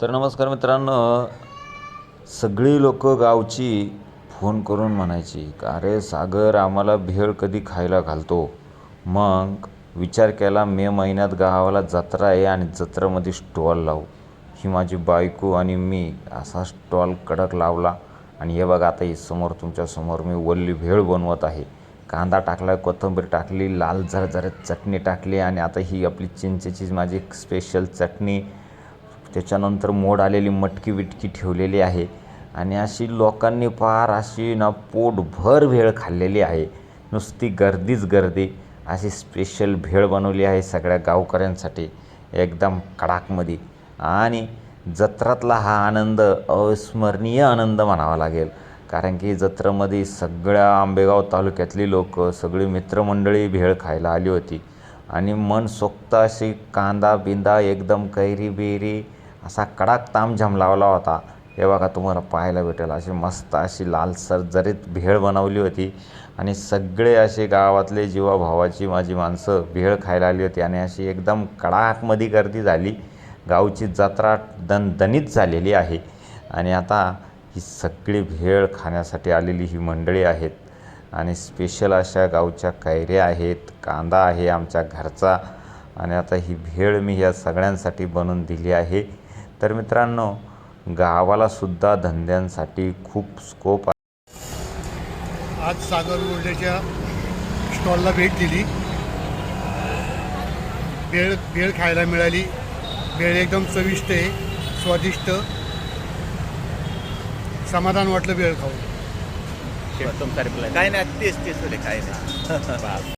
तर नमस्कार मित्रांनो. सगळी लोक गावची फोन करून म्हणायची का अरे सागर आम्हाला भेळ कधी खायला घालतो? मग विचार केला मे महिन्यात गावाला जत्रा आहे आणि जत्रेमध्ये स्टॉल लावू. ही माझी बायको आणि मी असा स्टॉल कडक लावला आणि हे बघा आता ही समोर तुमच्यासमोर मी वल्ली भेळ बनवत आहे. कांदा टाकला कोथिंबीर टाकली लाल झरझरत चटणी टाकली आणि आता ही आपली चिंचेची माझी स्पेशल चटणी त्याच्यानंतर मोड आलेली मटकी विटकी ठेवलेली आहे. आणि अशी लोकांनी फार अशी ना पोटभर भेळ खाल्लेली आहे. नुसती गर्दीच गर्दी. अशी स्पेशल भेळ बनवली आहे सगळ्या गावकऱ्यांसाठी. एकदम कडाकमध्ये. आणि जत्रातला हा आनंद अविस्मरणीय आनंद म्हणावा लागेल. कारण की जत्रेमध्ये सगळ्या आंबेगाव तालुक्यातली लोक सगळी मित्रमंडळी भेळ खायला आली होती. आणि मन सोक्त अशी कांदा बिंदा एकदम कैरी बिरी असा कडाक तामझाम लावला होता. हे बघा तुम्हाला पाहायला भेटेल. अशी मस्त अशी लालसर जरीत भेळ बनवली होती. आणि सगळे असे गावातले जीवाभावाची माझी माणसं भेळ खायला आली होती. आणि अशी एकदम कडाकमध्ये गर्दी झाली. गावची जत्रा दणदणीत झालेली आहे. आणि आता ही सगळी भेळ खाण्यासाठी आलेली ही मंडळी आहेत. आणि स्पेशल अशा गावच्या कैऱ्या आहेत कांदा आहे आमच्या घरचा. आणि आता ही भेळ मी या सगळ्यांसाठी बनवून दिली आहे. तर मित्रांनो गावाला सुद्धा धंद्यांसाठी खूप स्कोप आज सागर उर्जेच्या स्टॉलला भेट दिली. भेळ भेळ खायला मिळाली. भेळ एकदम चविष्ट आहे स्वादिष्ट. समाधान वाटलं भेळ खाऊन. काय नाही तेच तेच काय नाही